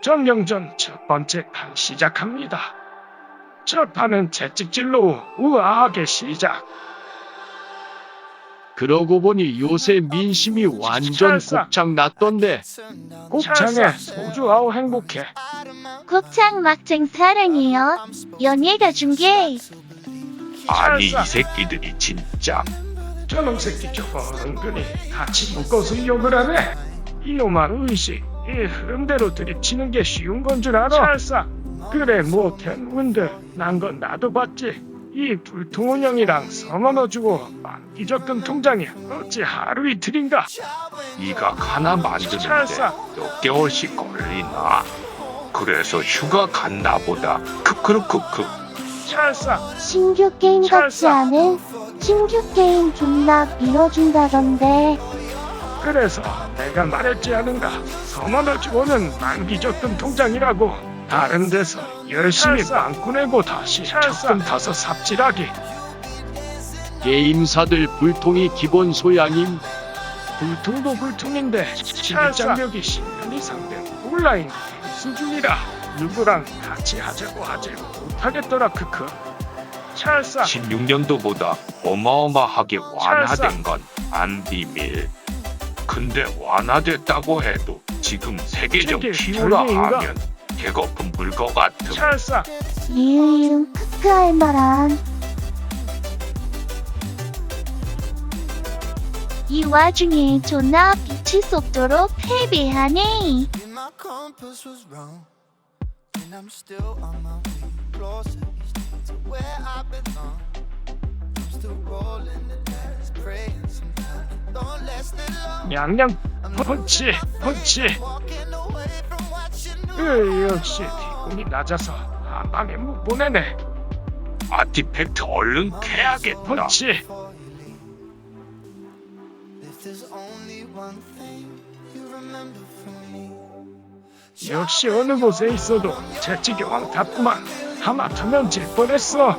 점령전 첫 번째 판 시작합니다. 첫 판은 채찍질로 우아하게 시작. 그러고 보니 요새 민심이 완전 찰싹. 곱창 났던데 곱창에 소주하고 행복해. 곱창 막창 사랑해요. 연예가 중계. 아니 이. 새끼들이 진짜 저놈 새끼 저거 은근히 같이 묶어서 욕을 하네. 이놈아 의식, 이 흐름대로 들이치는 게 쉬운 건 줄 알아. 찰싹. 그래 못한 운들 난건 나도 봤지. 이 불통운 형이랑 서머 넣어주고 만기 적금 통장에 어찌 하루 이틀인가. 이가 하나 만드는데 찰싹. 몇 개월씩 걸리나 그래서 휴가 갔나 보다 크크르크크 찰싹. 신규 게임 같지 찰싹. 않은? 신규 게임 존나 밀어준다던데. 그래서 내가 말했지 않은가. 서머 넣어주고는 만기 적금 통장이라고. 다른 데서 열심히 빵 꾸 내고 다시 적금 타서 삽질하기. 게임사들 불통이 기본 소양임. 불통도 불통인데 진입장벽이 10년 이상 된 온라인 수준이라 누구랑 같이 하자고 하지 못하겠더라 크크. 찰싹. 16년도보다 어마어마하게 완화된 건 안 비밀 근데 완화됐다고 해도 지금 세계적 세계 기후라? 하면 개거품 물것 같음 찰싹 이응 크크 할 말한. 이 와중에 존나 빛이 쏟도록 패배하네. My compass was wrong, and I'm still on my way closer to where I belong. I'm still rolling the dice, praying sometimes 냥냥 펀치 펀치 역시 기분이 낮아서 한 방에 못 보내네 아티팩트 얼른 캐야겠다 펀치 역시 어느 곳에 있어도 채찍이 왕답구만 하마터면 질 뻔했어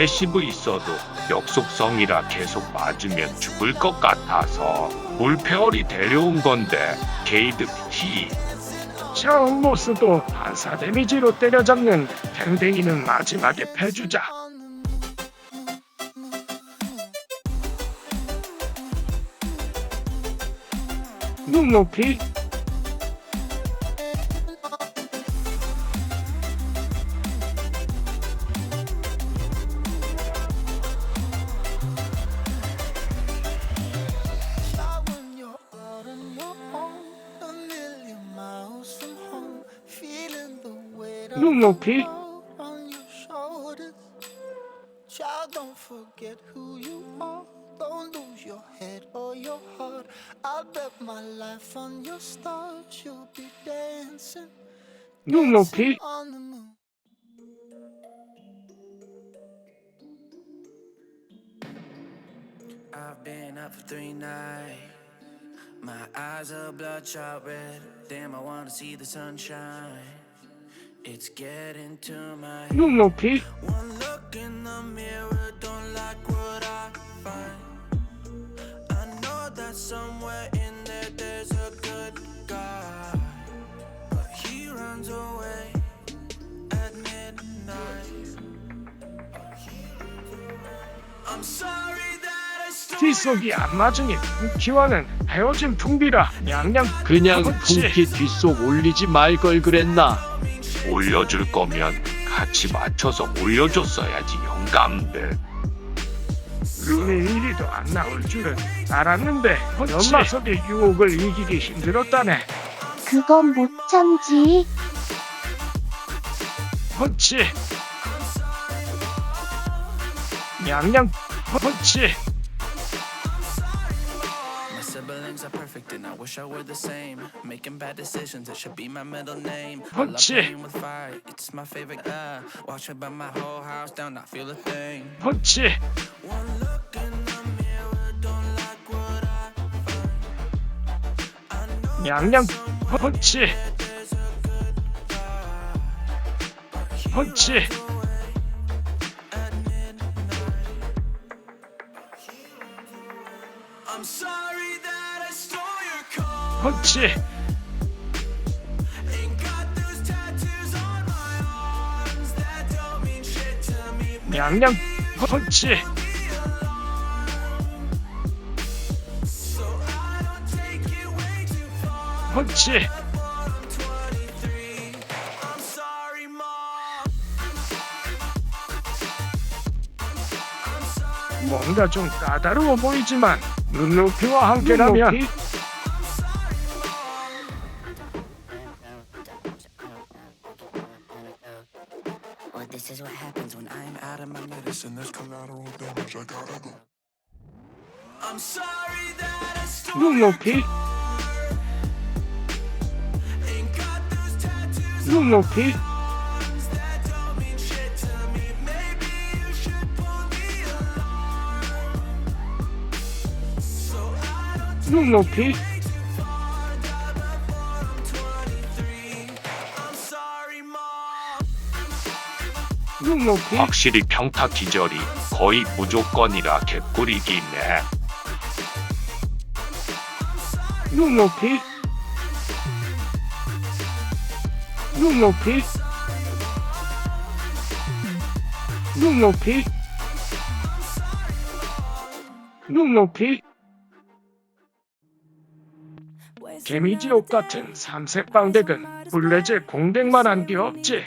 패시브 있어도 역속성이라 계속 맞으면 죽을 것 같아서 물페어리 데려온 건데 게이드 피 보스도 반사 데미지로 때려잡는 댕댕이는 마지막에 패주자. 눈높이 You know, Pete. Child, don't forget who you are. Don't lose your head or your heart. I bet my life on your stars. You'll be dancing. You know, Pete. On the moon. I've been up for three nights. My eyes are bloodshot red. Damn, I wanna see the sunshine. 이 One look in the mirror, don't like what I find. I know that somewhere in there there's a good guy. But he runs away at midnight. I'm sorry that I stole 뒷속이 안 맞으니 풍키와는 헤어진 풍비라 냥냥 그냥 펀치. 풍키 뒷속 올리지 말 걸 그랬나 올려줄 거면 같이 맞춰서 올려줬어야지 영감들. 룬의 일이도 안 나올 줄은 알았는데 연마석의 유혹을 이기기 힘들었다네. 그건 못 참지. 펀치. 냥냥 펀치 times are perfect and I wish I were the same. Making bad decisions, it should be my middle name. I love playing with fire, it's my favorite. Uh, watch burn my whole house down, feel a thing. One look in the mirror, don't like what I find. Me. 양양 펀치. 펀치 23. I'm sorry, mom. 뭔가 좀 까다로워 보이지만 눈높이와 함께라면 Well, Die before I'm 23. I'm sorry, mom. 눈높이 확실히 평타 기절이 거의 무조건이라 개꿀이기네. 눈높이 눈높이 눈높이 눈높이 개미지옥 같은 삼색 방백은 블레제 공백만 한 게 없지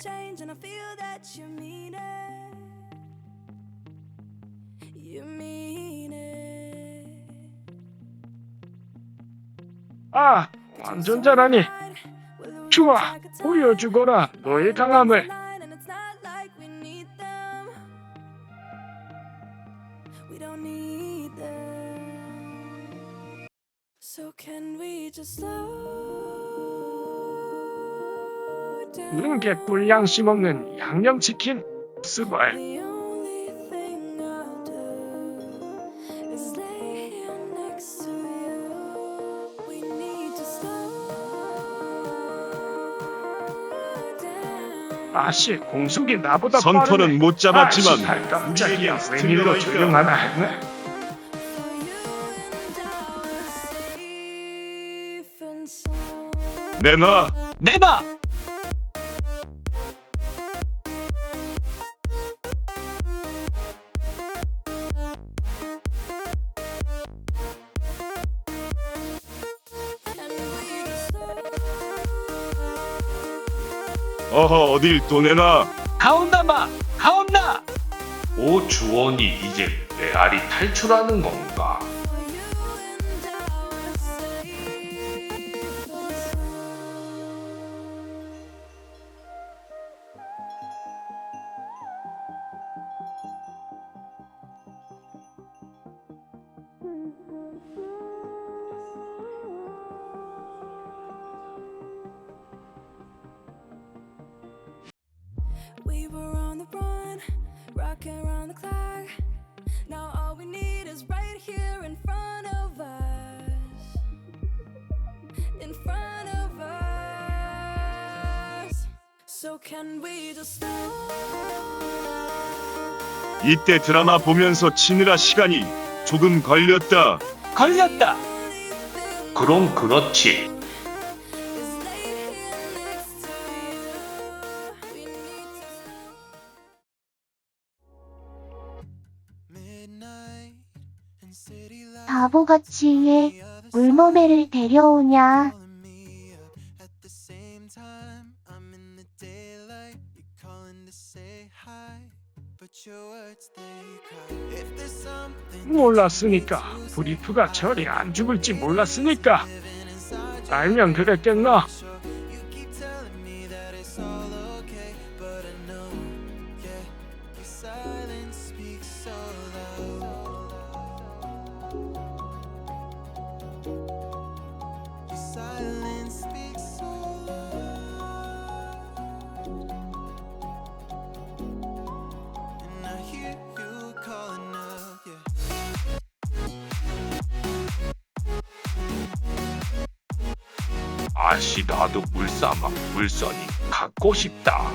아 완전 잘하니 좋아 보여주거라 너의 강함을 down? 눈개 뿔양심 없는 양념치킨 스벌 아씨 공속이 나보다 빠르네. 못 잡았지만 아씨, 발 깜짝이야 웬일로 조용하나 했네. 내놔 내놔! 어허 어딜 또 내놔 가온나마! 가온나! 오 주원이 이제 메아리 탈출하는 건가? Rocking around the clock. Now all we need is right here in front of us. In front of us. So can we just slow? 이때 드라마 보면서 치느라 시간이 조금 걸렸다 걸렸다! 그럼 그렇지. 바보같이 얘 물몸매를 데려오냐 몰랐으니까 브리프가 저리 안 죽을지 몰랐으니까 알면 그랬겠나 아씨 나도 물사막 물선이 갖고 싶다.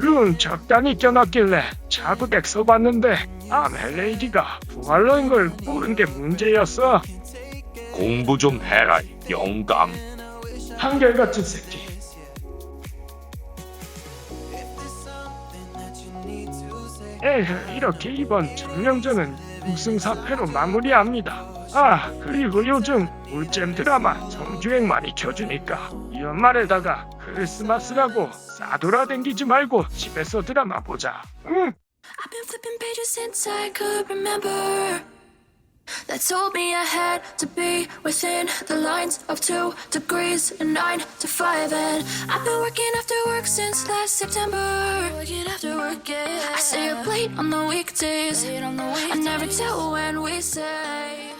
룬 적당히 껴놨길래 자구덱 써봤는데 아멜레이디가 부활러인 걸 모른 게 문제였어. 공부 좀 해라 영감. 한결같은 새끼. 에휴, 이렇게 이번 정령전은 우승 사패로 마무리합니다. 아, 그리고 요즘 물잼 드라마 정주행 많이 켜주니까 연말에다가 크리스마스라고 싸돌아댕기지 말고 집에서 드라마 보자. 응? I've been flipping pages since I could remember. That told me I had to be within the lines of two degrees and nine to five. And I've been working after work since last September. Working after work, yeah. I stay up late on the weekdays. I never tell when we say.